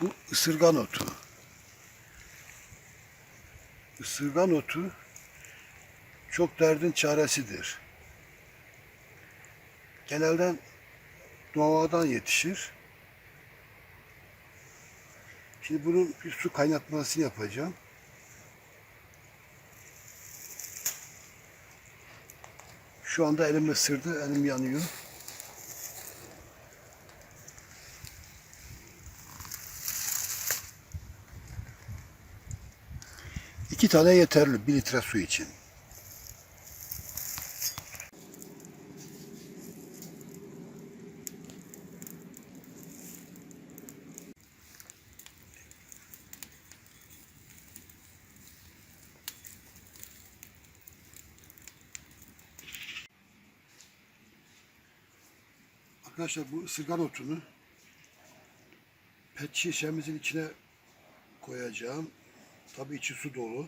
Bu ısırgan otu. Isırgan otu çok derdin çaresidir. Genelden doğadan yetişir. Şimdi bunun bir su kaynatmasını yapacağım. Şu anda elim ısırdı, elim yanıyor. İki tane yeterli bir litre su için. Arkadaşlar bu ısırgan otunu pet şişemizin içine koyacağım. Tabii içi su dolu.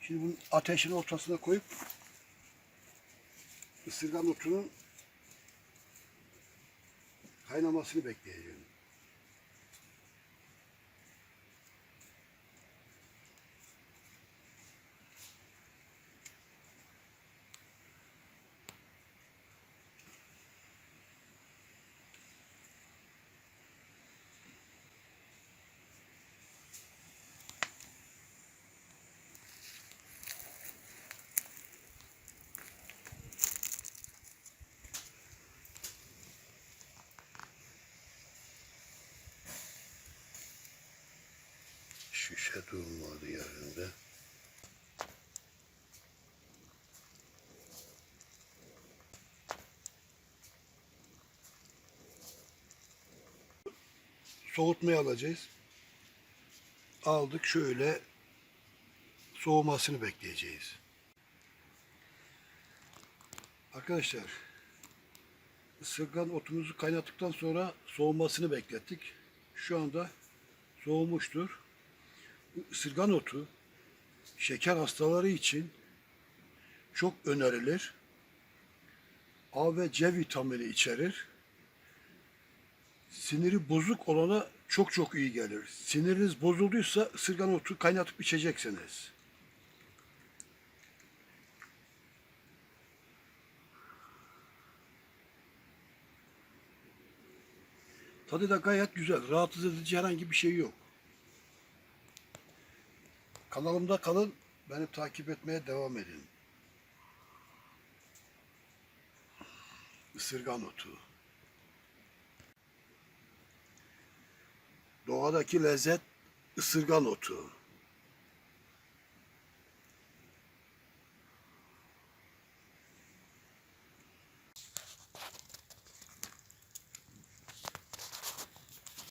Şimdi bunu ateşin ortasına koyup ısırgan otunun kaynamasını Şişe durmadı yerinde. Soğutmaya alacağız. Aldık şöyle soğumasını bekleyeceğiz. Arkadaşlar ısırgan otumuzu kaynattıktan sonra soğumasını beklettik. Şu anda soğumuştur. Bu ısırgan otu şeker hastaları için çok önerilir. A ve C vitamini içerir. Siniri bozuk olana çok çok iyi gelir. Siniriniz bozulduysa ısırgan otu kaynatıp içeceksiniz. Tadı da gayet güzel. Rahatsız edici herhangi bir şey yok. Kanalımda kalın. Beni takip etmeye devam edin. Isırgan otu. Doğadaki lezzet ısırgan otu.